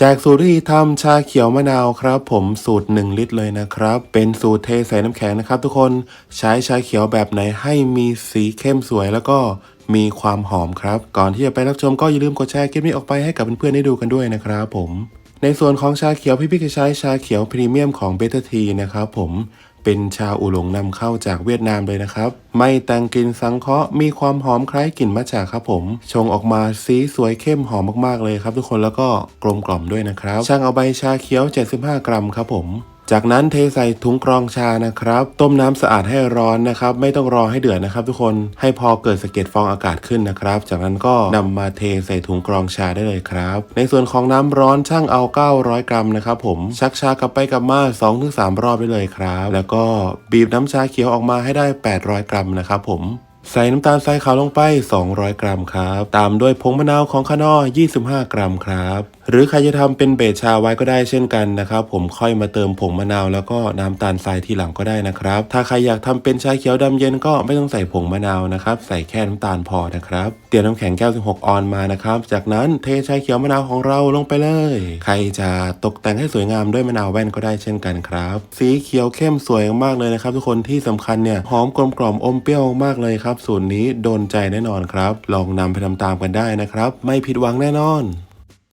แจกสูตรที่ทำชาเขียวมะนาวครับ ผมสูตร 1 ลิตรเลยนะครับ เป็นสูตรเทใส่น้ำแข็งนะครับ ทุกคนใช้ชาเขียวแบบไหนให้มีสีเข้มสวยแล้วก็มีความหอมครับ ก่อนที่จะไปรับชมก็อย่าลืมกดแชร์คลิปนี้ออกไปให้กับเพื่อนๆได้ดูกันด้วยนะครับผมในส่วนของชาเขียวพี่พี่จะใช้ชาเขียวพรีเมียมของเบตทีนะครับผม เป็นชาอูหลงนำเข้าจากเวียดนามเลยนะครับ ไม่แต่งกลิ่นสังเคราะห์มีความหอมคล้ายกลิ่นมัจฉะครับผม ชงออกมาสีสวยเข้มหอมมากๆเลยครับ ทุกคนแล้วก็กลมกล่อมด้วยนะครับช่างเอาใบชาเขียว 75 กรัมครับผม จากนั้นเทใส่ถุงกรองชานะครับ ต้มน้ำสะอาดให้ร้อนนะครับ ไม่ต้องรอให้เดือดนะครับ ทุกคนให้พอเกิดสะเก็ดฟองอากาศขึ้นนะครับ จากนั้นก็นำมาเทใส่ถุงกรองชาได้เลยครับ ในส่วนของน้ำร้อนช่างเอา 900 กรัมนะครับผมชักชากลับไปกลับมา2-3 รอบได้เลยครับ แล้วก็บีบน้ำชาเขียวออกมาให้ได้ 800 กรัมนะครับผม ใส่น้ำตาลทรายขาวลงไป 200 กรัมครับ ตามด้วยผงมะนาวของคานอ25 กรัมครับ หรือใครจะทำเป็นเบสชาไว้ก็ได้เช่นกันนะครับ ผมค่อยมาเติมผงมะนาวแล้วก็น้ำตาลทรายทีหลังก็ได้นะครับ ถ้าใครอยากทำเป็นชาเขียวดำเย็นก็ไม่ต้องใส่ผงมะนาวนะครับ ใส่แค่น้ำตาลพอนะครับเตรียมน้ำแข็งแก้ว 16 ออนมานะครับ จากนั้นเทชาเขียวมะนาวของเราลงไปเลย ใครจะตกแต่งให้สวยงามด้วยมะนาวแว่นก็ได้เช่นกันครับ สีเขียวเข้มสวยมากเลยนะครับ ทุกคนที่สำคัญเนี่ยหอมกลมกล่อมอมเปรี้ยวมากเลยครับสูตรนี้โดนใจแน่นอนครับ ลองนำไปทำตามกันได้นะครับ ไม่ผิดหวังแน่นอน